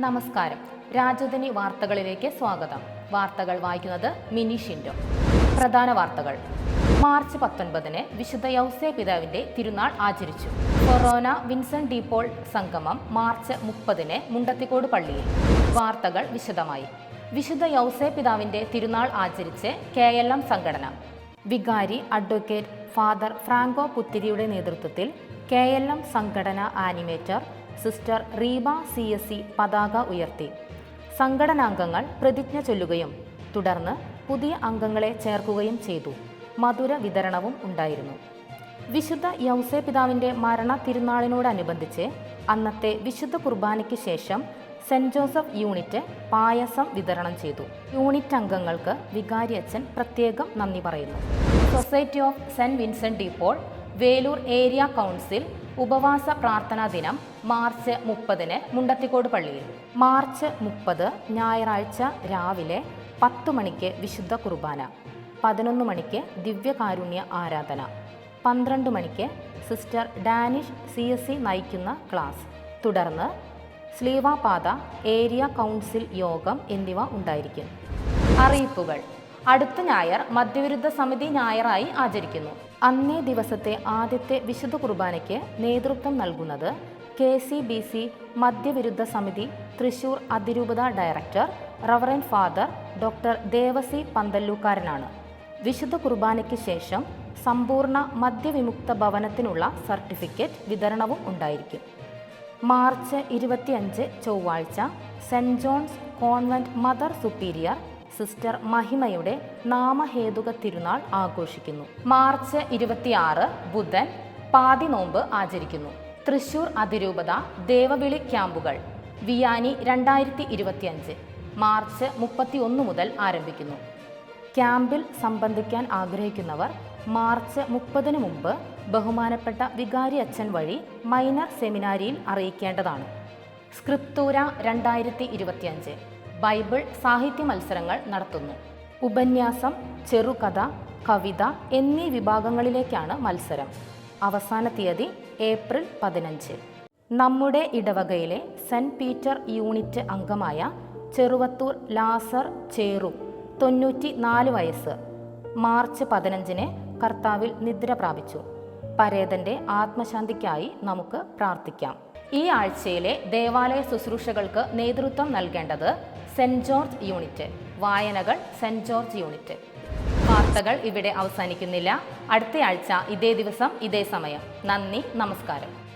നമസ്കാരം. രാജധാനി വാർത്തകളിലേക്ക് സ്വാഗതം. വാർത്തകൾ വായിക്കുന്നത് മിനി ഷിൻഡോ. പ്രധാന വാർത്തകൾ. മാർച്ച് പത്തൊൻപതിന് വിശുദ്ധ യൗസേ പിതാവിന്റെ തിരുനാൾ ആചരിച്ചു. കൊറോന വിൻസൺ ഡീപോൾ സംഗമം മാർച്ച് മുപ്പതിന് മുണ്ടത്തിക്കോട് പള്ളിയിൽ. വാർത്തകൾ വിശദമായി. വിശുദ്ധ യൗസേ പിതാവിന്റെ തിരുനാൾ ആചരിച്ച് കെ എൽ എം സംഘടന. വികാരി അഡ്വക്കേറ്റ് ഫാദർ ഫ്രാങ്കോ പുത്തിരിയുടെ നേതൃത്വത്തിൽ കെ എൽ എം സംഘടന animator sister Reeba C S C പതാക ഉയർത്തി. സംഘടനാംഗങ്ങൾ പ്രതിജ്ഞ ചൊല്ലുകയും തുടർന്ന് പുതിയ അംഗങ്ങളെ ചേർക്കുകയും ചെയ്തു. മധുര വിതരണവും ഉണ്ടായിരുന്നു. വിശുദ്ധ യൗസെ പിതാവിന്റെ മരണ തിരുനാളിനോടനുബന്ധിച്ച് അന്നത്തെ വിശുദ്ധ കുർബാനയ്ക്ക് ശേഷം സെന്റ് ജോസഫ് യൂണിറ്റ് പായസം വിതരണം ചെയ്തു. യൂണിറ്റ് അംഗങ്ങൾക്ക് വികാരി അച്ഛൻ പ്രത്യേകം നന്ദി പറയുന്നു. Society of Saint Vincent de Paul Veloor area council ഉപവാസ പ്രാർത്ഥനാ ദിനം മാർച്ച് മുപ്പതിന് മുണ്ടത്തിക്കോട് പള്ളിയിൽ. മാർച്ച് മുപ്പത് ഞായറാഴ്ച രാവിലെ പത്ത് മണിക്ക് വിശുദ്ധ കുർബാന പതിനൊന്ന് മണിക്ക് ദിവ്യകാരുണ്യ ആരാധന പന്ത്രണ്ട് മണിക്ക് sister Danish C S C നയിക്കുന്ന ക്ലാസ്. തുടർന്ന് സ്ലീവാപാത ഏരിയ കൗൺസിൽ യോഗം എന്നിവ ഉണ്ടായിരിക്കും. അറിയിപ്പുകൾ അടുത്ത ഞായർ മദ്യവിരുദ്ധ സമിതി ഞായറായി ആചരിക്കുന്നു. അന്നേ ദിവസത്തെ ആദ്യത്തെ വിശുദ്ധ കുർബാനയ്ക്ക് നേതൃത്വം നൽകുന്നത് കെ സി ബി സി മദ്യവിരുദ്ധ സമിതി തൃശൂർ അതിരൂപത director reverend father doctor Devassy പന്തല്ലൂക്കാരനാണ്. വിശുദ്ധ കുർബാനയ്ക്ക് ശേഷം സമ്പൂർണ മദ്യവിമുക്ത ഭവനത്തിനുള്ള സർട്ടിഫിക്കറ്റ് വിതരണവും ഉണ്ടായിരിക്കും. മാർച്ച് ഇരുപത്തിയഞ്ച് ചൊവ്വാഴ്ച Saint John's convent mother superior sister മഹിമയുടെ നാമഹേതുക തിരുനാൾ ആഘോഷിക്കുന്നു. മാർച്ച് ഇരുപത്തിയാറ് ബുധൻ പാതി നോമ്പ് ആചരിക്കുന്നു. തൃശൂർ അതിരൂപത ദേവവിളി ക്യാമ്പുകൾ വിയാനി രണ്ടായിരത്തി ഇരുപത്തിയഞ്ച് മാർച്ച് മുപ്പത്തിയൊന്ന് മുതൽ ആരംഭിക്കുന്നു. ക്യാമ്പിൽ സംബന്ധിക്കാൻ ആഗ്രഹിക്കുന്നവർ മാർച്ച് മുപ്പതിന് മുമ്പ് ബഹുമാനപ്പെട്ട വികാരി അച്ഛൻ വഴി മൈനർ സെമിനാരിയിൽ അറിയിക്കേണ്ടതാണ്. സ്ക്രിപ്തൂര രണ്ടായിരത്തി ഇരുപത്തിയഞ്ച് ബൈബിൾ സാഹിത്യ മത്സരങ്ങൾ നടത്തുന്നു. ഉപന്യാസം ചെറുകഥ കവിത എന്നീ വിഭാഗങ്ങളിലേക്കാണ് മത്സരം. അവസാന തീയതി ഏപ്രിൽ പതിനഞ്ച്. നമ്മുടെ ഇടവകയിലെ സെന്റ് പീറ്റർ യൂണിറ്റ് അംഗമായ ചെറുവത്തൂർ ലാസർ ചേറു തൊണ്ണൂറ്റി നാല് വയസ്സ് മാർച്ച് പതിനഞ്ചിന് കർത്താവിൽ നിദ്ര പ്രാപിച്ചു. പരേതന്റെ ആത്മശാന്തിക്കായി നമുക്ക് പ്രാർത്ഥിക്കാം. ഈ ആഴ്ചയിലെ ദേവാലയ ശുശ്രൂഷകൾക്ക് നേതൃത്വം നൽകേണ്ടത് സെന്റ് ജോർജ് യൂണിറ്റ്. വായനകൾ സെന്റ് ജോർജ് യൂണിറ്റ്. വാർത്തകൾ ഇവിടെ അവസാനിക്കുന്നില്ല. അടുത്തയാഴ്ച ഇതേ ദിവസം ഇതേ സമയം. നന്ദി നമസ്കാരം.